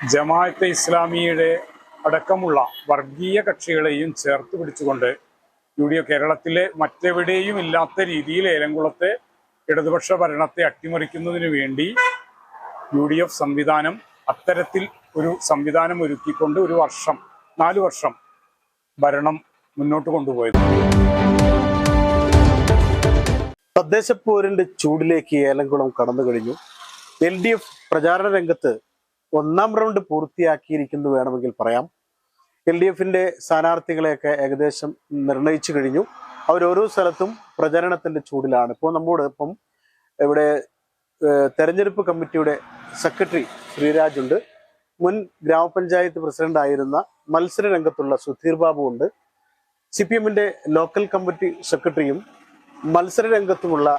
ജമാഅത്തെ ഇസ്ലാമിയുടെ അടക്കമുള്ള വർഗീയ കക്ഷികളെയും ചേർത്ത് പിടിച്ചുകൊണ്ട് യു ഡി എഫ് കേരളത്തിലെ മറ്റെവിടെയും ഇല്ലാത്ത രീതിയിൽ ഏലംകുളത്തെ ഇടതുപക്ഷ ഭരണത്തെ അട്ടിമറിക്കുന്നതിന് വേണ്ടി യു ഡി എഫ് സംവിധാനം അത്തരത്തിൽ ഒരു സംവിധാനം ഒരുക്കിക്കൊണ്ട് ഒരു വർഷം നാല് വർഷം ഭരണം മുന്നോട്ട് കൊണ്ടുപോയത്. തദ്ദേശ പോരിന്റെ ചൂടിലേക്ക് ഏലംകുളം കടന്നു കഴിഞ്ഞു എൽ ഡി എഫ് പ്രചാരണ രംഗത്ത് ഒന്നാം റൗണ്ട് പൂർത്തിയാക്കിയിരിക്കുന്നു വേണമെങ്കിൽ പറയാം. എൽ ഡി എഫിന്റെ സ്ഥാനാർത്ഥികളെയൊക്കെ ഏകദേശം നിർണയിച്ചു കഴിഞ്ഞു. അവരോരോ സ്ഥലത്തും പ്രചരണത്തിന്റെ ചൂടിലാണ്. ഇപ്പോൾ നമ്മോട് ഇപ്പം ഇവിടെ തെരഞ്ഞെടുപ്പ് കമ്മിറ്റിയുടെ സെക്രട്ടറി ശ്രീരാജ് ഉണ്ട്. മുൻ ഗ്രാമപഞ്ചായത്ത് പ്രസിഡന്റ് ആയിരുന്ന മത്സര രംഗത്തുള്ള സുധീർ ബാബു ഉണ്ട്. സി പി എമ്മിന്റെ ലോക്കൽ കമ്മിറ്റി സെക്രട്ടറിയും മത്സര രംഗത്തുമുള്ള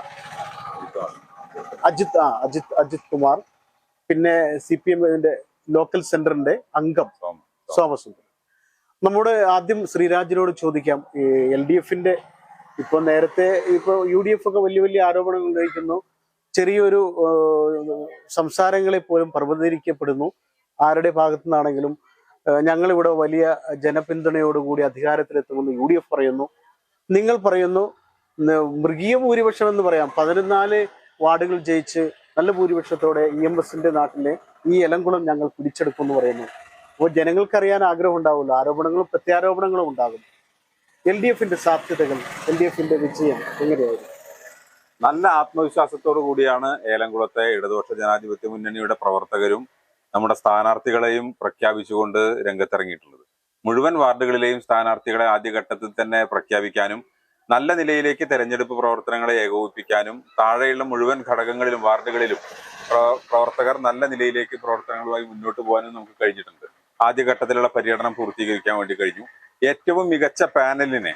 അജിത് ആ അജിത് അജിത് കുമാർ പിന്നെ സി പി എമ്മിന്റെ ലോക്കൽ സെന്ററിന്റെ അംഗം സോമസുന്ദർ നമ്മുടെ ആദ്യം ശ്രീരാജിനോട് ചോദിക്കാം എൽ ഡി എഫിന്റെ ഇപ്പൊ നേരത്തെ ഇപ്പൊ യു ഡി എഫ് ഒക്കെ വലിയ വലിയ ആരോപണങ്ങൾ ഉന്നയിക്കുന്നു. ചെറിയൊരു സംസാരങ്ങളെ പോലും പർവതീകരിക്കപ്പെടുന്നു. ആരുടെ ഭാഗത്തു നിന്നാണെങ്കിലും ഞങ്ങളിവിടെ വലിയ ജനപിന്തുണയോടുകൂടി അധികാരത്തിലെത്തുമെന്ന് യു ഡി എഫ് പറയുന്നു. നിങ്ങൾ പറയുന്നു മൃഗീയ ഭൂരിപക്ഷം എന്ന് പറയാം. പതിനാല് വാർഡുകൾ ജയിച്ച് നല്ല ഭൂരിപക്ഷത്തോടെ ഇ എം എസിന്റെ നാട്ടിലെ ഈ എലങ്കുളം ഞങ്ങൾ പിടിച്ചെടുക്കും എന്ന് പറയുന്നു. അപ്പോൾ ജനങ്ങൾക്കറിയാൻ ആഗ്രഹം ഉണ്ടാവുമല്ലോ ആരോപണങ്ങളും പ്രത്യാരോപണങ്ങളും ഉണ്ടാകും. എൽ ഡി എഫിന്റെ സാധ്യതകൾ എൽ ഡി എഫിന്റെ വിജയം എങ്ങനെയായിരുന്നു നല്ല ആത്മവിശ്വാസത്തോടു കൂടിയാണ് ഏലംകുളത്തെ ഇടതുപക്ഷ ജനാധിപത്യ മുന്നണിയുടെ പ്രവർത്തകരും നമ്മുടെ സ്ഥാനാർത്ഥികളെയും പ്രഖ്യാപിച്ചുകൊണ്ട് രംഗത്തിറങ്ങിയിട്ടുള്ളത്. മുഴുവൻ വാർഡുകളിലെയും സ്ഥാനാർത്ഥികളെ ആദ്യഘട്ടത്തിൽ തന്നെ പ്രഖ്യാപിക്കാനും നല്ല നിലയിലേക്ക് തെരഞ്ഞെടുപ്പ് പ്രവർത്തനങ്ങളെ ഏകോപിപ്പിക്കാനും താഴെയുള്ള മുഴുവൻ ഘടകങ്ങളിലും വാർഡുകളിലും പ്രവർത്തകർ നല്ല നിലയിലേക്ക് പ്രവർത്തനങ്ങളുമായി മുന്നോട്ട് പോകാനും നമുക്ക് കഴിഞ്ഞിട്ടുണ്ട്. ആദ്യഘട്ടത്തിലുള്ള പര്യടനം പൂർത്തീകരിക്കാൻ വേണ്ടി കഴിഞ്ഞു. ഏറ്റവും മികച്ച പാനലിനെ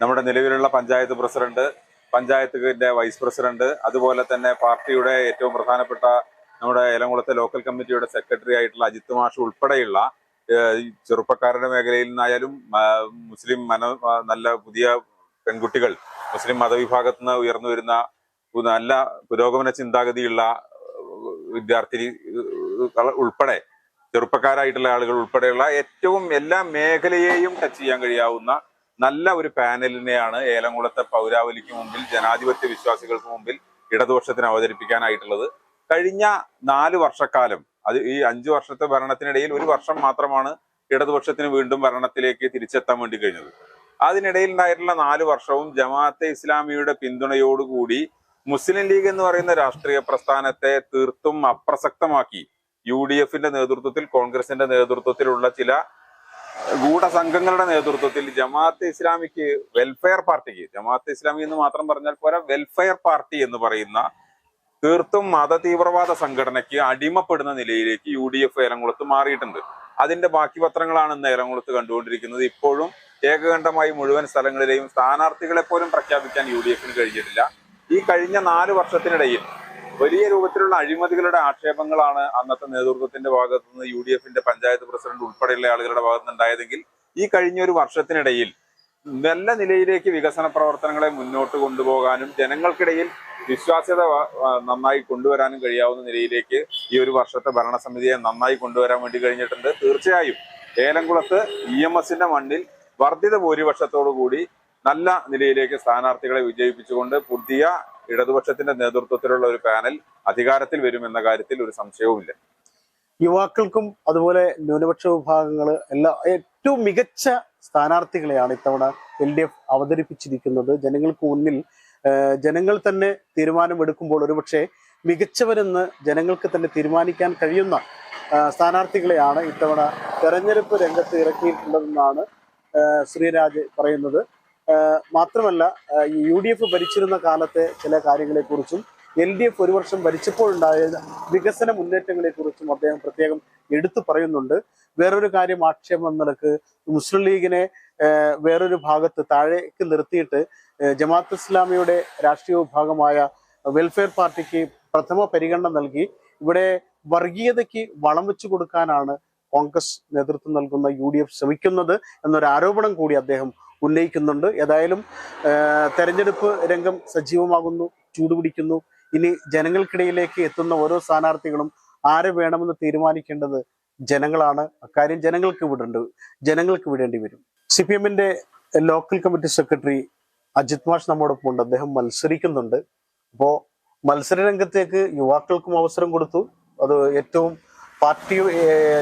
നമ്മുടെ നിലവിലുള്ള പഞ്ചായത്ത് പ്രസിഡന്റ് പഞ്ചായത്തിന്റെ വൈസ് പ്രസിഡന്റ് അതുപോലെ തന്നെ പാർട്ടിയുടെ ഏറ്റവും പ്രധാനപ്പെട്ട നമ്മുടെ ഏലംകുളത്തെ ലോക്കൽ കമ്മിറ്റിയുടെ സെക്രട്ടറി ആയിട്ടുള്ള അജിത് മാഷ് ഉൾപ്പെടെയുള്ള ചെറുപ്പക്കാരുടെ മേഖലയിൽ നിന്നായാലും മുസ്ലിം മന നല്ല പുതിയ പെൺകുട്ടികൾ മുസ്ലിം മതവിഭാഗത്തു നിന്ന് ഉയർന്നു വരുന്ന നല്ല പുരോഗമന ചിന്താഗതിയുള്ള വിദ്യാർത്ഥി ഉൾപ്പെടെ ചെറുപ്പക്കാരായിട്ടുള്ള ആളുകൾ ഉൾപ്പെടെയുള്ള ഏറ്റവും എല്ലാ മേഖലയെയും ടച്ച് ചെയ്യാൻ കഴിയാവുന്ന നല്ല ഒരു പാനലിനെയാണ് ഏലംകുളത്തെ പൗരാവലിക്ക് മുമ്പിൽ ജനാധിപത്യ വിശ്വാസികൾക്ക് മുമ്പിൽ ഇടതുപക്ഷത്തിന് അവതരിപ്പിക്കാനായിട്ടുള്ളത്. കഴിഞ്ഞ നാല് വർഷക്കാലം അത് ഈ അഞ്ചു വർഷത്തെ ഭരണത്തിനിടയിൽ ഒരു വർഷം മാത്രമാണ് ഇടതുപക്ഷത്തിന് വീണ്ടും ഭരണത്തിലേക്ക് തിരിച്ചെത്താൻ വേണ്ടി കഴിഞ്ഞത്. അതിനിടയിൽ ഉണ്ടായിട്ടുള്ള നാല് വർഷവും ജമാഅത്തെ ഇസ്ലാമിയുടെ പിന്തുണയോടുകൂടി മുസ്ലിം ലീഗ് എന്ന് പറയുന്ന രാഷ്ട്രീയ പ്രസ്ഥാനത്തെ തീർത്തും അപ്രസക്തമാക്കി. യു ഡി എഫിന്റെ നേതൃത്വത്തിൽ കോൺഗ്രസിന്റെ നേതൃത്വത്തിലുള്ള ചില ഗൂഢസംഘങ്ങളുടെ നേതൃത്വത്തിൽ ജമാഅത്തെ ഇസ്ലാമിക്ക് വെൽഫെയർ പാർട്ടിക്ക് ജമാഅത്തെ ഇസ്ലാമി എന്ന് മാത്രം പറഞ്ഞാൽ പോരാ വെൽഫെയർ പാർട്ടി എന്ന് പറയുന്ന തീർത്തും മത തീവ്രവാദ സംഘടനയ്ക്ക് അടിമപ്പെടുന്ന നിലയിലേക്ക് യു ഡി എഫ് ഏലംകുളത്ത് മാറിയിട്ടുണ്ട്. അതിന്റെ ബാക്കി പത്രങ്ങളാണ് ഇന്ന് ഏലംകുളത്ത് കണ്ടുകൊണ്ടിരിക്കുന്നത്. ഇപ്പോഴും ഏകകണ്ഠമായി മുഴുവൻ സ്ഥലങ്ങളിലെയും സ്ഥാനാർത്ഥികളെ പോലും പ്രഖ്യാപിക്കാൻ യു ഡി എഫിന് കഴിഞ്ഞിട്ടില്ല. ഈ കഴിഞ്ഞ നാല് വർഷത്തിനിടയിൽ വലിയ രൂപത്തിലുള്ള അഴിമതികളുടെ ആക്ഷേപങ്ങളാണ് അന്നത്തെ നേതൃത്വത്തിന്റെ ഭാഗത്തു നിന്ന് യു ഡി എഫിന്റെ പഞ്ചായത്ത് പ്രസിഡന്റ് ഉൾപ്പെടെയുള്ള ആളുകളുടെ ഭാഗത്ത് ഉണ്ടായതെങ്കിൽ ഈ കഴിഞ്ഞ ഒരു വർഷത്തിനിടയിൽ നല്ല നിലയിലേക്ക് വികസന പ്രവർത്തനങ്ങളെ മുന്നോട്ട് കൊണ്ടുപോകാനും ജനങ്ങൾക്കിടയിൽ വിശ്വാസ്യത നന്നായി കൊണ്ടുവരാനും കഴിയാവുന്ന നിലയിലേക്ക് ഈ ഒരു വർഷത്തെ ഭരണസമിതിയെ നന്നായി കൊണ്ടുവരാൻ വേണ്ടി കഴിഞ്ഞിട്ടുണ്ട്. തീർച്ചയായും ഏലംകുളത്ത് ഇ എം എസിന്റെ മണ്ണിൽ വർദ്ധിത കൂടി നല്ല നിലയിലേക്ക് സ്ഥാനാർത്ഥികളെ വിജയിപ്പിച്ചുകൊണ്ട് പുതിയ ഇടതുപക്ഷത്തിന്റെ നേതൃത്വത്തിലുള്ള ഒരു പാനൽ അധികാരത്തിൽ വരുമെന്ന കാര്യത്തിൽ ഒരു സംശയവുമില്ല. യുവാക്കൾക്കും അതുപോലെ ന്യൂനപക്ഷ വിഭാഗങ്ങൾ എല്ലാ ഏറ്റവും മികച്ച സ്ഥാനാർത്ഥികളെയാണ് ഇത്തവണ എൽ ഡി എഫ് അവതരിപ്പിച്ചിരിക്കുന്നത്. ജനങ്ങൾക്ക് മുന്നിൽ ജനങ്ങൾ തന്നെ തീരുമാനമെടുക്കുമ്പോൾ ഒരുപക്ഷെ മികച്ചവരെന്ന് ജനങ്ങൾക്ക് തന്നെ തീരുമാനിക്കാൻ കഴിയുന്ന സ്ഥാനാർത്ഥികളെയാണ് ഇത്തവണ തെരഞ്ഞെടുപ്പ് രംഗത്ത് ഇറക്കിയിട്ടുള്ളതെന്നാണ് ശ്രീരാജ് പറയുന്നത്. മാത്രമല്ല യു ഡി എഫ് ഭരിച്ചിരുന്ന കാലത്തെ ചില കാര്യങ്ങളെക്കുറിച്ചും എൽ ഡി എഫ് ഒരു വർഷം ഭരിച്ചപ്പോഴുണ്ടായ വികസന മുന്നേറ്റങ്ങളെക്കുറിച്ചും അദ്ദേഹം പ്രത്യേകം എടുത്തു പറയുന്നുണ്ട്. വേറൊരു കാര്യം ആക്ഷേപം നിലയ്ക്ക് മുസ്ലിം ലീഗിനെ വേറൊരു ഭാഗത്ത് താഴേക്ക് നിർത്തിയിട്ട് ജമാഅത്ത് ഇസ്ലാമിയുടെ രാഷ്ട്രീയ വിഭാഗമായ വെൽഫെയർ പാർട്ടിക്ക് പ്രഥമ പരിഗണന നൽകി ഇവിടെ വർഗീയതയ്ക്ക് വളം വെച്ചു കൊടുക്കാനാണ് കോൺഗ്രസ് നേതൃത്വം നൽകുന്ന യു ഡി എഫ് ശ്രമിക്കുന്നത് എന്നൊരു ആരോപണം കൂടി അദ്ദേഹം ഉന്നയിക്കുന്നുണ്ട്. ഏതായാലും തെരഞ്ഞെടുപ്പ് രംഗം സജീവമാകുന്നു ചൂടുപിടിക്കുന്നു ഇനി ജനങ്ങൾക്കിടയിലേക്ക് എത്തുന്ന ഓരോ സ്ഥാനാർത്ഥികളും ആരെ വേണമെന്ന് തീരുമാനിക്കേണ്ടത് ജനങ്ങളാണ്. അക്കാര്യം ജനങ്ങൾക്ക് വിടേണ്ടി ജനങ്ങൾക്ക് വിടേണ്ടി വരും. സി പി എമ്മിന്റെ ലോക്കൽ കമ്മിറ്റി സെക്രട്ടറി അജിത് മാഷ് നമ്മോടൊപ്പം ഉണ്ട്. അദ്ദേഹം മത്സരിക്കുന്നുണ്ട്. അപ്പോ മത്സര രംഗത്തേക്ക് യുവാക്കൾക്കും അവസരം കൊടുത്തു. അത് ഏറ്റവും പാർട്ടി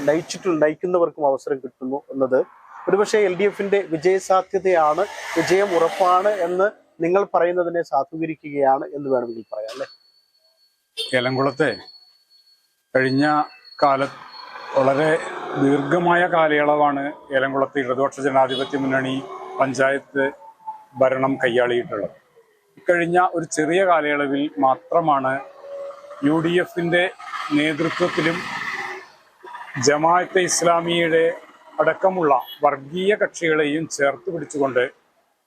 നയിച്ചിട്ട് നയിക്കുന്നവർക്കും അവസരം കിട്ടുന്നു എന്നത്. ഒരുപക്ഷെ എൽ ഡി എഫിന്റെ വിജയ സാധ്യതയാണ് വിജയം ഉറപ്പാണ് എന്ന് നിങ്ങൾ പറയുന്നതിനെ സാധൂകരിക്കുകയാണ് എന്ന് വേണമെങ്കിൽ പറയാം അല്ലെ? ഏലംകുളത്തെ കഴിഞ്ഞ കാല വളരെ ദീർഘമായ കാലയളവാണ് ഏലംകുളത്ത് ഇടതുപക്ഷ ജനാധിപത്യ മുന്നണി പഞ്ചായത്ത് ഭരണം കൈയാളിയിട്ടുള്ളത്. ഇക്കഴിഞ്ഞ ഒരു ചെറിയ കാലയളവിൽ മാത്രമാണ് യു ഡി എഫിന്റെ നേതൃത്വത്തിലും ജമാഅത്തെ ഇസ്ലാമിയുടെ അടക്കമുള്ള വർഗീയ കക്ഷികളെയും ചേർത്ത് പിടിച്ചുകൊണ്ട്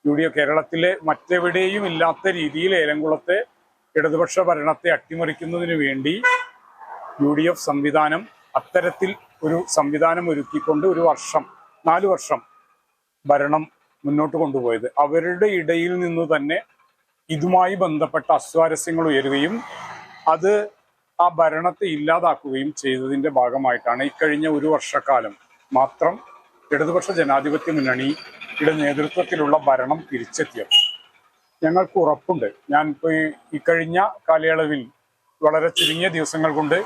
യു ഡി എഫ് കേരളത്തിലെ മറ്റെവിടെയും ഇല്ലാത്ത രീതിയിൽ ഏലംകുളത്തെ ഇടതുപക്ഷ ഭരണത്തെ അട്ടിമറിക്കുന്നതിന് വേണ്ടി യു ഡി എഫ് സംവിധാനം അത്തരത്തിൽ ഒരു സംവിധാനം ഒരുക്കിക്കൊണ്ട് ഒരു വർഷം നാല് വർഷം ഭരണം മുന്നോട്ട് കൊണ്ടുപോയത്. അവരുടെ ഇടയിൽ നിന്ന് തന്നെ ഇതുമായി ബന്ധപ്പെട്ട അസ്വാരസ്യങ്ങൾ ഉയരുകയും അത് ആ ഭരണത്തെ ഇല്ലാതാക്കുകയും ചെയ്തതിന്റെ ഭാഗമായിട്ടാണ് ഇക്കഴിഞ്ഞ ഒരു വർഷക്കാലം മാത്രം ഇടതുപക്ഷ ജനാധിപത്യ മുന്നണിയുടെ നേതൃത്വത്തിലുള്ള ഭരണം തിരിച്ചെത്തിയത്. ഞങ്ങൾക്ക് ഉറപ്പുണ്ട്. ഞാൻ ഇപ്പോൾ ഈ ഇക്കഴിഞ്ഞ കാലയളവിൽ വളരെ ചുരുങ്ങിയ ദിവസങ്ങൾ കൊണ്ട്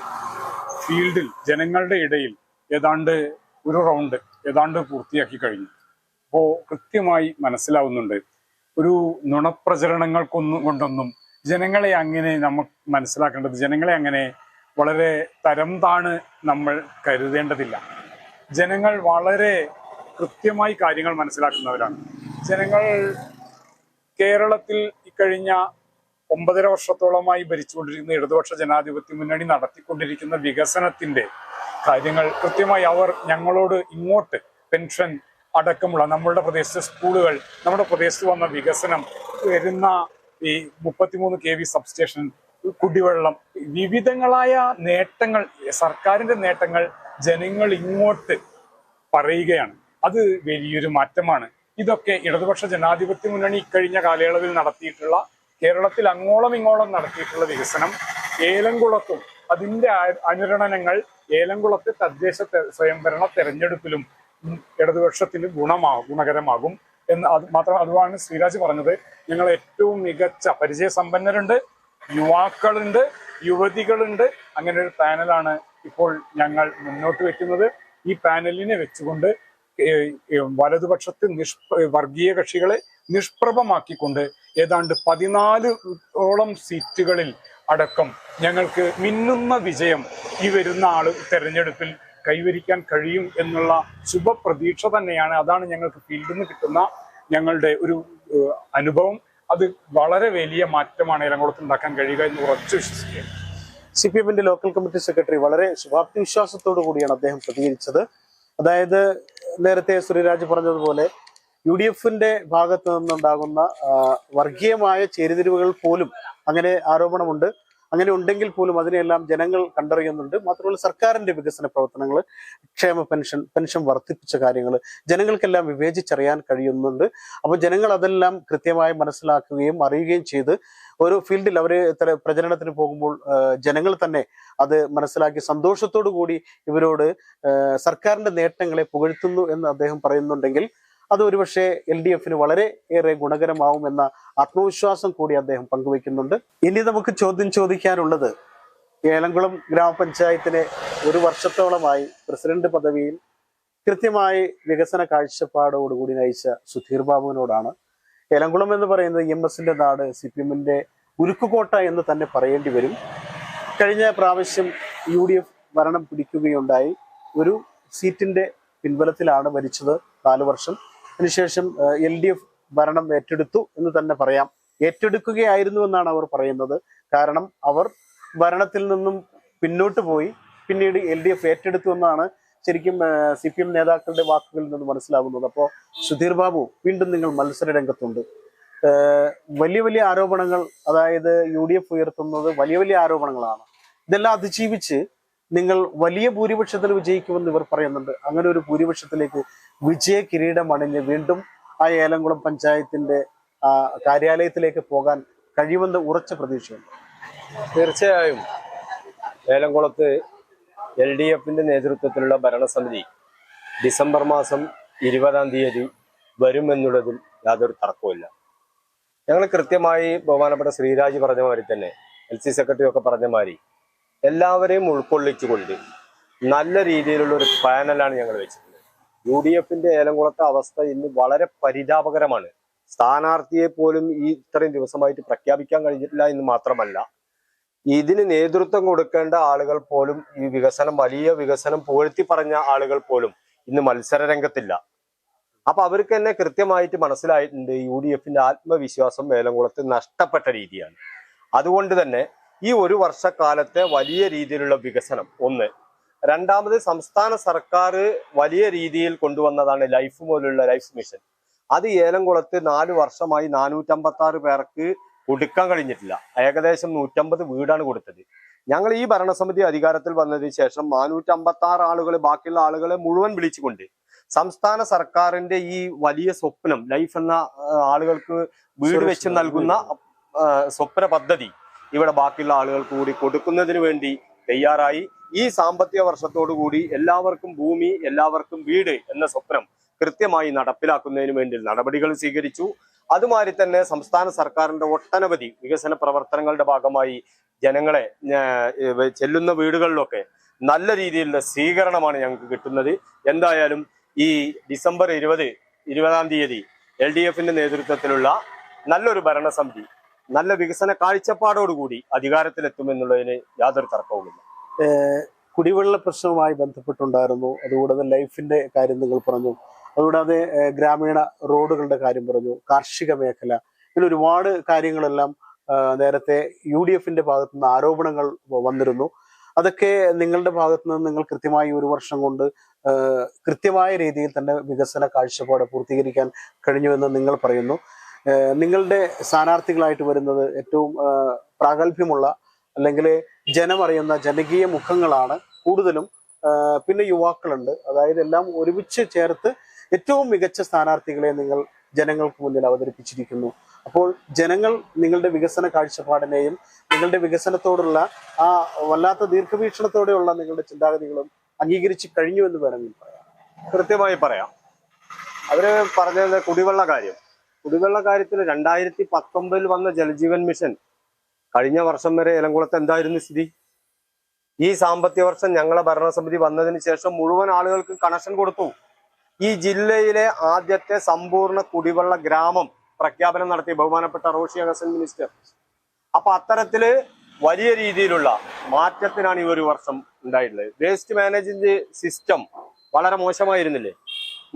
ഫീൽഡിൽ ജനങ്ങളുടെ ഇടയിൽ ഏതാണ്ട് ഒരു റൗണ്ട് ഏതാണ്ട് പൂർത്തിയാക്കി കഴിഞ്ഞു. അപ്പോൾ കൃത്യമായി മനസ്സിലാവുന്നുണ്ട്. ഒരു നുണപ്രചരണങ്ങൾക്കൊന്നും കൊണ്ടൊന്നും ജനങ്ങളെ അങ്ങനെ നമ്മൾ മനസ്സിലാക്കേണ്ടത് ജനങ്ങളെ അങ്ങനെ വളരെ തരം താണ് നമ്മൾ കരുതേണ്ടതില്ല. ജനങ്ങൾ വളരെ കൃത്യമായി കാര്യങ്ങൾ മനസ്സിലാക്കുന്നവരാണ്. ജനങ്ങൾ കേരളത്തിൽ ഇക്കഴിഞ്ഞ ഒമ്പതര വർഷത്തോളമായി ഭരിച്ചുകൊണ്ടിരിക്കുന്ന ഇടതുപക്ഷ ജനാധിപത്യ മുന്നണി നടത്തിക്കൊണ്ടിരിക്കുന്ന വികസനത്തിന്റെ കാര്യങ്ങൾ കൃത്യമായി അവർ ഞങ്ങളോട് ഇങ്ങോട്ട് പെൻഷൻ അടക്കമുള്ള നമ്മളുടെ പ്രദേശത്തെ സ്കൂളുകൾ നമ്മുടെ പ്രദേശത്ത് വന്ന വികസനം വരുന്ന ഈ മുപ്പത്തിമൂന്ന് കെ വി സബ്സ്റ്റേഷൻ കുടിവെള്ളം വിവിധങ്ങളായ നേട്ടങ്ങൾ സർക്കാരിന്റെ നേട്ടങ്ങൾ ജനങ്ങൾ ഇങ്ങോട്ട് പറയുകയാണ്. അത് വലിയൊരു മാറ്റമാണ്. ഇതൊക്കെ ഇടതുപക്ഷ ജനാധിപത്യ മുന്നണി ഇക്കഴിഞ്ഞ കാലയളവിൽ നടത്തിയിട്ടുള്ള കേരളത്തിൽ അങ്ങോളം ഇങ്ങോളം നടത്തിയിട്ടുള്ള വികസനം ഏലംകുളത്തും അതിന്റെ അനുരണനങ്ങൾ ഏലംകുളത്തെ തദ്ദേശ സ്വയംഭരണ തെരഞ്ഞെടുപ്പിലും ഇടതുപക്ഷത്തിന് ഗുണമാകും ഗുണകരമാകും എന്ന് അത് മാത്രം അതുമാണ് ശ്രീരാജ് പറഞ്ഞത്. ഞങ്ങൾ ഏറ്റവും മികച്ച പരിചയസമ്പന്നരുണ്ട് യുവാക്കളുണ്ട് യുവതികളുണ്ട്. അങ്ങനെ ഒരു പാനലാണ് ഇപ്പോൾ ഞങ്ങൾ മുന്നോട്ട് വെക്കുന്നത്. ഈ പാനലിനെ വെച്ചുകൊണ്ട് വലതുപക്ഷത്ത് നിഷ്പ വർഗീയ കക്ഷികളെ നിഷ്പ്രഭമാക്കിക്കൊണ്ട് ഏതാണ്ട് പതിനാല് ഓളം സീറ്റുകളിൽ അടക്കം ഞങ്ങൾക്ക് മിന്നുന്ന വിജയം ഈ വരുന്ന ആൾ തെരഞ്ഞെടുപ്പിൽ കൈവരിക്കാൻ കഴിയും എന്നുള്ള ശുഭപ്രതീക്ഷ തന്നെയാണ്. അതാണ് ഞങ്ങൾക്ക് ഫീൽഡിൽ നിന്ന് കിട്ടുന്ന ഞങ്ങളുടെ ഒരു അനുഭവം. അത് വളരെ വലിയ മാറ്റമാണ് ഇലങ്കുളത്ത് ഉണ്ടാക്കാൻ കഴിയുക എന്ന് ഉറച്ചു വിശ്വസിക്കുകയാണ്. സി പി എമ്മിന്റെ ലോക്കൽ കമ്മിറ്റി സെക്രട്ടറി വളരെ ശുഭാപ്തി വിശ്വാസത്തോടു കൂടിയാണ് അദ്ദേഹം പ്രതികരിച്ചത്. അതായത് നേരത്തെ ശ്രീരാജ് പറഞ്ഞതുപോലെ യു ഡി എഫിന്റെ ഭാഗത്ത് നിന്നുണ്ടാകുന്ന വർഗീയമായ ചേരിതിരിവുകൾ പോലും അങ്ങനെ ആരോപണമുണ്ട്. അങ്ങനെ ഉണ്ടെങ്കിൽ പോലും അതിനെല്ലാം ജനങ്ങൾ കണ്ടറിയുന്നുണ്ട്. മാത്രമല്ല സർക്കാരിന്റെ വികസന പ്രവർത്തനങ്ങൾ ക്ഷേമ പെൻഷൻ പെൻഷൻ വർദ്ധിപ്പിച്ച കാര്യങ്ങൾ ജനങ്ങൾക്കെല്ലാം വിവേചിച്ചറിയാൻ കഴിയുന്നുണ്ട്. അപ്പോൾ ജനങ്ങൾ അതെല്ലാം കൃത്യമായി മനസ്സിലാക്കുകയും അറിയുകയും ചെയ്ത് ഒരു ഫീൽഡിൽ അവർ പ്രചരണത്തിന് പോകുമ്പോൾ ജനങ്ങൾ തന്നെ അത് മനസ്സിലാക്കി സന്തോഷത്തോടു കൂടി ഇവരോട് സർക്കാരിന്റെ നേട്ടങ്ങളെ പുകഴ്ത്തുന്നു എന്ന് അദ്ദേഹം പറയുന്നുണ്ടെങ്കിൽ അത് ഒരുപക്ഷെ എൽ ഡി എഫിന് വളരെ ഏറെ ഗുണകരമാവും എന്ന ആത്മവിശ്വാസം കൂടി അദ്ദേഹം പങ്കുവെക്കുന്നുണ്ട് ഇനി നമുക്ക് ചോദ്യം ചോദിക്കാനുള്ളത് ഏലംകുളം ഗ്രാമപഞ്ചായത്തിനെ ഒരു വർഷത്തോളമായി പ്രസിഡന്റ് പദവിയിൽ കൃത്യമായി വികസന കാഴ്ചപ്പാടോടുകൂടി നയിച്ച സുധീർ ബാബുവിനോടാണ്. ഏലംകുളം എന്ന് പറയുന്നത് എം എസിന്റെ നാട് സി പി എമ്മിന്റെ ഉരുക്കുകോട്ട എന്ന് തന്നെ പറയേണ്ടി വരും. കഴിഞ്ഞ പ്രാവശ്യം യു ഡി എഫ് ഭരണം പിടിക്കുകയുണ്ടായി. ഒരു സീറ്റിന്റെ പിൻബലത്തിലാണ് ഭരിച്ചത് നാലു വർഷം. അതിനുശേഷം എൽ ഡി എഫ് ഭരണം ഏറ്റെടുത്തു എന്ന് തന്നെ പറയാം. ഏറ്റെടുക്കുകയായിരുന്നു എന്നാണ് അവർ പറയുന്നത്. കാരണം അവർ ഭരണത്തിൽ നിന്നും പിന്നോട്ട് പോയി. പിന്നീട് എൽ ഡി എഫ് ഏറ്റെടുത്തു എന്നാണ് ശരിക്കും സി പി എം നേതാക്കളുടെ വാക്കുകളിൽ നിന്ന് മനസ്സിലാകുന്നത് അപ്പോൾ സുധീർ ബാബു വീണ്ടും നിങ്ങൾ മത്സര രംഗത്തുണ്ട്. വലിയ വലിയ ആരോപണങ്ങൾ അതായത് യു ഡി എഫ് ഉയർത്തുന്നത് വലിയ വലിയ ആരോപണങ്ങളാണ്. ഇതെല്ലാം അതിജീവിച്ച് നിങ്ങൾ വലിയ ഭൂരിപക്ഷത്തിൽ വിജയിക്കുമെന്ന് ഇവർ പറയുന്നുണ്ട്. അങ്ങനെ ഒരു ഭൂരിപക്ഷത്തിലേക്ക് വിജയ കിരീടം അണിഞ്ഞ് വീണ്ടും ആ ഏലംകുളം പഞ്ചായത്തിന്റെ കാര്യാലയത്തിലേക്ക് പോകാൻ കഴിയുമെന്ന് ഉറച്ച പ്രതീക്ഷയുണ്ട്. തീർച്ചയായും ഏലംകുളത്ത് എൽ ഡി എഫിന്റെ നേതൃത്വത്തിലുള്ള ഭരണസമിതി ഡിസംബർ മാസം ഇരുപതാം തീയതി വരുമെന്നുള്ളതിൽ യാതൊരു തർക്കവുമില്ല ഞങ്ങൾ കൃത്യമായി ബഹുമാനപ്പെട്ട ശ്രീരാജ് പറഞ്ഞ മാതിരി തന്നെ എൽ സി സെക്രട്ടറി ഒക്കെ പറഞ്ഞ മാതിരി എല്ലാവരെയും ഉൾക്കൊള്ളിച്ചുകൊണ്ട് നല്ല രീതിയിലുള്ള ഒരു പാനലാണ് ഞങ്ങൾ വെച്ചിട്ടുള്ളത്. യു ഡി എഫിന്റെ ഏലംകുളത്തെ അവസ്ഥ ഇന്ന് വളരെ പരിതാപകരമാണ്. സ്ഥാനാർത്ഥിയെ പോലും ഈ ഇത്രയും ദിവസമായിട്ട് പ്രഖ്യാപിക്കാൻ കഴിഞ്ഞിട്ടില്ല എന്ന് മാത്രമല്ല ഇതിന് നേതൃത്വം കൊടുക്കേണ്ട ആളുകൾ പോലും ഈ വികസനം വലിയ വികസനം പുകഴ്ത്തി പറഞ്ഞ ആളുകൾ പോലും ഇന്ന് മത്സര രംഗത്തില്ല അപ്പൊ അവർക്ക് തന്നെ കൃത്യമായിട്ട് മനസ്സിലായിട്ടുണ്ട് യു ഡി എഫിന്റെ ആത്മവിശ്വാസം വേലംകുളത്ത് നഷ്ടപ്പെട്ട രീതിയാണ്. അതുകൊണ്ട് തന്നെ ഈ ഒരു വർഷക്കാലത്തെ വലിയ രീതിയിലുള്ള വികസനം. ഒന്ന് രണ്ടാമത് സംസ്ഥാന സർക്കാർ വലിയ രീതിയിൽ കൊണ്ടുവന്നതാണ് ലൈഫ് പോലുള്ള ലൈഫ് മിഷൻ. അത് ഏലംകുളത്ത് നാല് വർഷമായി നാനൂറ്റമ്പത്തി ആറ് പേർക്ക് കൊടുക്കാൻ കഴിഞ്ഞിട്ടില്ല. ഏകദേശം നൂറ്റമ്പത് വീടാണ് കൊടുത്തത്. ഞങ്ങൾ ഈ ഭരണസമിതി അധികാരത്തിൽ വന്നതിന് ശേഷം നാനൂറ്റമ്പത്തി ആറ് ആളുകൾ ബാക്കിയുള്ള ആളുകളെ മുഴുവൻ വിളിച്ചുകൊണ്ട് സംസ്ഥാന സർക്കാരിന്റെ ഈ വലിയ സ്വപ്നം ലൈഫ് എന്ന ആളുകൾക്ക് വീട് വെച്ച് നൽകുന്ന സ്വപ്ന പദ്ധതി ഇവിടെ ബാക്കിയുള്ള ആളുകൾ കൂടി കൊടുക്കുന്നതിന് വേണ്ടി തയ്യാറായി. ഈ സാമ്പത്തിക വർഷത്തോടു കൂടി എല്ലാവർക്കും ഭൂമി എല്ലാവർക്കും വീട് എന്ന സ്വപ്നം കൃത്യമായി നടപ്പിലാക്കുന്നതിന് വേണ്ടി നടപടികൾ സ്വീകരിച്ചു. അതുമാതിരി തന്നെ സംസ്ഥാന സർക്കാരിന്റെ ഒട്ടനവധി വികസന പ്രവർത്തനങ്ങളുടെ ഭാഗമായി ജനങ്ങളെ ചെല്ലുന്ന വീടുകളിലൊക്കെ നല്ല രീതിയിലുള്ള സ്വീകരണമാണ് ഞങ്ങൾക്ക് കിട്ടുന്നത്. എന്തായാലും ഈ ഡിസംബർ ഇരുപത് ഇരുപതാം തീയതി എൽ ഡി എഫിന്റെ നേതൃത്വത്തിലുള്ള നല്ലൊരു ഭരണസമിതി നല്ല വികസന കാഴ്ചപ്പാടോടുകൂടി അധികാരത്തിലെത്തുമെന്നുള്ളതിന് യാതൊരു തർക്കവുമില്ല. കുടിവെള്ള പ്രശ്നവുമായി ബന്ധപ്പെട്ടുണ്ടായിരുന്നു. അതുകൂടാതെ ലൈഫിന്റെ കാര്യം നിങ്ങൾ പറഞ്ഞു. അതുകൂടാതെ ഗ്രാമീണ റോഡുകളുടെ കാര്യം പറഞ്ഞു. കാർഷിക മേഖല. ഇങ്ങനെ ഒരുപാട് കാര്യങ്ങളെല്ലാം നേരത്തെ യു ഡി എഫിന്റെ ഭാഗത്തു നിന്ന് ആരോപണങ്ങൾ വന്നിരുന്നു. അതൊക്കെ നിങ്ങളുടെ ഭാഗത്തു നിന്ന് നിങ്ങൾ കൃത്യമായി ഒരു വർഷം കൊണ്ട് കൃത്യമായ രീതിയിൽ തന്നെ വികസന കാഴ്ചപ്പാട് പൂർത്തീകരിക്കാൻ കഴിഞ്ഞുവെന്ന് നിങ്ങൾ പറയുന്നു. നിങ്ങളുടെ സ്ഥാനാർത്ഥികളായിട്ട് വരുന്നത് ഏറ്റവും പ്രാഗൽഭ്യമുള്ള അല്ലെങ്കിൽ ജനമറിയുന്ന ജനകീയ മുഖങ്ങളാണ് കൂടുതലും പിന്നെ യുവാക്കളുണ്ട്. അതായത് എല്ലാം ഒരുമിച്ച് ചേർത്ത് ഏറ്റവും മികച്ച സ്ഥാനാർത്ഥികളെ നിങ്ങൾ ജനങ്ങൾക്ക് മുന്നിൽ അവതരിപ്പിച്ചിരിക്കുന്നു. അപ്പോൾ ജനങ്ങൾ നിങ്ങളുടെ വികസന കാഴ്ചപ്പാടിനെയും നിങ്ങളുടെ വികസനത്തോടുള്ള ആ വല്ലാത്ത ദീർഘവീക്ഷണത്തോടെയുള്ള നിങ്ങളുടെ ചിന്താഗതികളും അംഗീകരിച്ച് കഴിഞ്ഞു എന്ന് വേണമെങ്കിൽ പറയാം. കൃത്യമായി പറയാം. അവർ പറഞ്ഞത് കുടിവെള്ള കാര്യം. കുടിവെള്ള കാര്യത്തിൽ രണ്ടായിരത്തി പത്തൊമ്പതിൽ വന്ന ജലജീവൻ മിഷൻ കഴിഞ്ഞ വർഷം വരെ ഏലംകുളത്ത് എന്തായിരുന്നു സ്ഥിതി? ഈ സാമ്പത്തിക വർഷം ഞങ്ങളെ ഭരണസമിതി വന്നതിന് ശേഷം മുഴുവൻ ആളുകൾക്കും കണക്ഷൻ കൊടുത്തു. ഈ ജില്ലയിലെ ആദ്യത്തെ സമ്പൂർണ കുടിവെള്ള ഗ്രാമം പ്രഖ്യാപനം നടത്തി ബഹുമാനപ്പെട്ട റോഷി അഗസൻ മിനിസ്റ്റർ. അപ്പൊ അത്തരത്തിൽ വലിയ രീതിയിലുള്ള മാറ്റത്തിനാണ് ഈ ഒരു വർഷം ഉണ്ടായിട്ടുള്ളത്. വേസ്റ്റ് മാനേജ്മെന്റ് സിസ്റ്റം വളരെ മോശമായിരുന്നില്ലേ?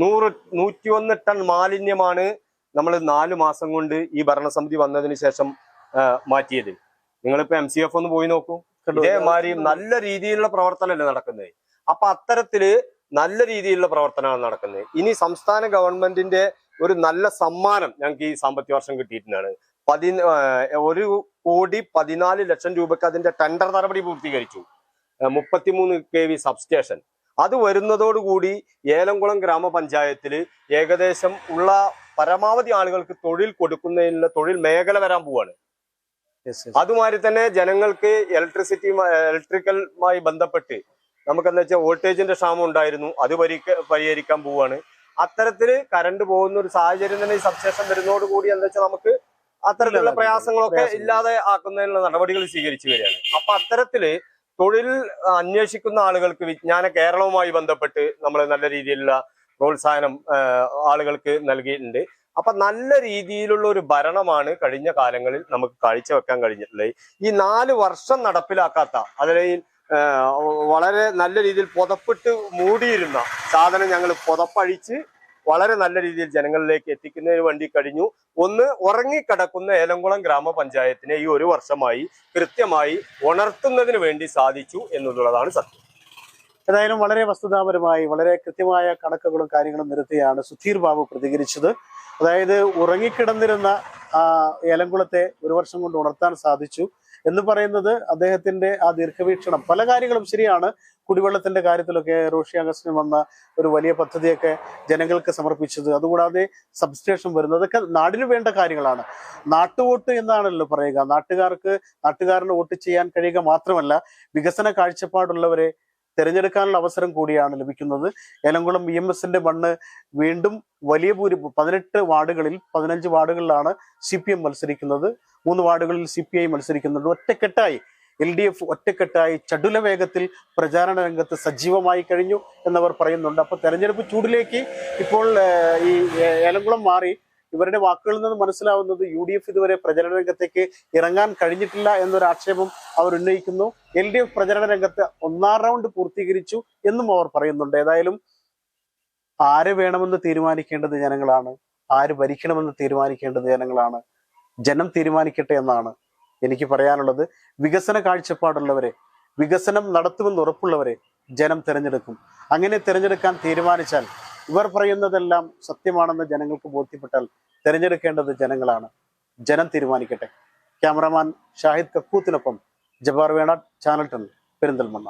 നൂറ് നൂറ്റിയൊന്ന് ടൺ മാലിന്യമാണ് നമ്മൾ നാല് മാസം കൊണ്ട് ഈ ഭരണസമിതി വന്നതിന് ശേഷം മാറ്റിയത്. നിങ്ങളിപ്പോ എം സി എഫ് ഒന്ന് പോയി നോക്കൂ. ഇതേമാതിരി നല്ല രീതിയിലുള്ള പ്രവർത്തനമല്ലേ നടക്കുന്നത്. അപ്പൊ അത്തരത്തിൽ നല്ല രീതിയിലുള്ള പ്രവർത്തനമാണ് നടക്കുന്നത്. ഇനി സംസ്ഥാന ഗവൺമെന്റിന്റെ ഒരു നല്ല സമ്മാനം ഞങ്ങൾക്ക് ഈ സാമ്പത്തിക വർഷം കിട്ടിയിട്ടുണ്ടാണ്. പതി ഒരു കോടി പതിനാല് ലക്ഷം രൂപയ്ക്ക് അതിന്റെ ടെൻഡർ നടപടി പൂർത്തീകരിച്ചു. മുപ്പത്തിമൂന്ന് കെ വി സബ്സ്റ്റേഷൻ അത് വരുന്നതോടുകൂടി ഏലംകുളം ഗ്രാമപഞ്ചായത്തിൽ ഏകദേശം ഉള്ള പരമാവധി ആളുകൾക്ക് തൊഴിൽ കൊടുക്കുന്നതിനുള്ള തൊഴിൽ മേഖല വരാൻ പോവാണ്. അതുമാതിരി തന്നെ ജനങ്ങൾക്ക് ഇലക്ട്രിസിറ്റി ഇലക്ട്രിക്കലുമായി ബന്ധപ്പെട്ട് നമുക്ക് എന്താ വെച്ചാൽ വോൾട്ടേജിന്റെ ക്ഷാമം ഉണ്ടായിരുന്നു. അത് പരിഹരിക്കാൻ പോവാണ്. അത്തരത്തിൽ കറണ്ട് പോകുന്ന ഒരു സാഹചര്യം തന്നെ ഈ സബ്സ്റ്റേഷൻ വരുന്നതോടുകൂടി എന്താ വെച്ചാൽ നമുക്ക് അത്തരത്തിലുള്ള പ്രയാസങ്ങളൊക്കെ ഇല്ലാതെ ആക്കുന്നതിനുള്ള നടപടികൾ സ്വീകരിച്ചു വരികയാണ്. അപ്പൊ അത്തരത്തിൽ തൊഴിൽ അന്വേഷിക്കുന്ന ആളുകൾക്ക് വിജ്ഞാന കേരളവുമായി ബന്ധപ്പെട്ട് നമ്മൾ നല്ല രീതിയിലുള്ള പ്രോത്സാഹനം ആളുകൾക്ക് നൽകിയിട്ടുണ്ട്. അപ്പൊ നല്ല രീതിയിലുള്ള ഒരു ഭരണമാണ് കഴിഞ്ഞ കാലങ്ങളിൽ നമുക്ക് കാഴ്ചവെക്കാൻ കഴിഞ്ഞിട്ടുള്ളത്. ഈ നാല് വർഷം നടപ്പിലാക്കാത്ത അതിൽ വളരെ നല്ല രീതിയിൽ പുതപ്പിട്ട് മൂടിയിരുന്ന സാധനം ഞങ്ങൾ പുതപ്പഴിച്ച് വളരെ നല്ല രീതിയിൽ ജനങ്ങളിലേക്ക് എത്തിക്കുന്നതിന് വേണ്ടി കഴിഞ്ഞു. ഒന്ന് ഉറങ്ങിക്കിടക്കുന്ന ഏലംകുളം ഗ്രാമപഞ്ചായത്തിനെ ഈ ഒരു വർഷമായി കൃത്യമായി ഉണർത്തുന്നതിന് വേണ്ടി സാധിച്ചു എന്നുള്ളതാണ് സത്യം. ഏതായാലും വളരെ വസ്തുതാപരമായി വളരെ കൃത്യമായ കണക്കുകളും കാര്യങ്ങളും നിരത്തിയാണ് സുധീർ ബാബു പ്രതികരിച്ചത്. അതായത് ഉറങ്ങിക്കിടന്നിരുന്ന ഏലംകുളത്തെ ഒരു വർഷം കൊണ്ട് ഉണർത്താൻ സാധിച്ചു എന്ന് പറയുന്നത് അദ്ദേഹത്തിന്റെ ആ ദീർഘവീക്ഷണം. പല കാര്യങ്ങളും ശരിയാണ്. കുടിവെള്ളത്തിന്റെ കാര്യത്തിലൊക്കെ റോഷി അഗസ്റ്റിന് വന്ന ഒരു വലിയ പദ്ധതിയൊക്കെ ജനങ്ങൾക്ക് സമർപ്പിച്ചത്. അതുകൂടാതെ സബ്സ്റ്റേഷൻ വരുന്നത് അതൊക്കെ നാടിന് വേണ്ട കാര്യങ്ങളാണ്. നാട്ടുവോട്ട് എന്നാണല്ലോ പറയുക. നാട്ടുകാർക്ക് നാട്ടുകാരന് വോട്ട് ചെയ്യാൻ കഴിയുക മാത്രമല്ല വികസന കാഴ്ചപ്പാടുള്ളവരെ തിരഞ്ഞെടുക്കാനുള്ള അവസരം കൂടിയാണ് ലഭിക്കുന്നത്. ഏലംകുളം ബി എം എസിന്റെ മണ്ണ് വീണ്ടും വലിയ ഭൂരി പതിനെട്ട് വാർഡുകളിൽ പതിനഞ്ച് വാർഡുകളിലാണ് സി പി എം മത്സരിക്കുന്നത്. മൂന്ന് വാർഡുകളിൽ സി പി ഐ മത്സരിക്കുന്നുണ്ട്. ഒറ്റക്കെട്ടായി എൽ ഡി എഫ് ഒറ്റക്കെട്ടായി ചടുല വേഗത്തിൽ പ്രചാരണ രംഗത്ത് സജീവമായി കഴിഞ്ഞു എന്നവർ പറയുന്നുണ്ട്. അപ്പൊ തെരഞ്ഞെടുപ്പ് ചൂടിലേക്ക് ഇപ്പോൾ ഈ ഏലംകുളം മാറി ഇവരുടെ വാക്കുകളിൽ നിന്ന് മനസ്സിലാവുന്നത് യു ഡി എഫ് ഇതുവരെ പ്രചരണ രംഗത്തേക്ക് ഇറങ്ങാൻ കഴിഞ്ഞിട്ടില്ല എന്നൊരു ആക്ഷേപം അവർ ഉന്നയിക്കുന്നു. എൽ ഡി എഫ് പ്രചരണ രംഗത്ത് ഒന്നാം റൗണ്ട് പൂർത്തീകരിച്ചു എന്നും അവർ പറയുന്നുണ്ട്. ഏതായാലും ആര് വേണമെന്ന് തീരുമാനിക്കേണ്ടത് ജനങ്ങളാണ്. ആര് ഭരിക്കണമെന്ന് തീരുമാനിക്കേണ്ടത് ജനങ്ങളാണ്. ജനം തീരുമാനിക്കട്ടെ എന്നാണ് എനിക്ക് പറയാനുള്ളത്. വികസന കാഴ്ചപ്പാടുള്ളവരെ വികസനം നടത്തുമെന്ന് ഉറപ്പുള്ളവരെ ജനം തിരഞ്ഞെടുക്കും. അങ്ങനെ തിരഞ്ഞെടുക്കാൻ തീരുമാനിച്ചാൽ ഇവർ പറയുന്നതെല്ലാം സത്യമാണെന്ന് ജനങ്ങൾക്ക് ബോധ്യപ്പെട്ടാൽ തിരഞ്ഞെടുക്കേണ്ടത് ജനങ്ങളാണ്. ജനം തീരുമാനിക്കട്ടെ. ക്യാമറമാൻ ഷാഹിദ് കക്കൂത്തിനൊപ്പം ജബാർ വേണാട് ചാനൽ ടെൻ പെരിന്തൽമണ്ണ.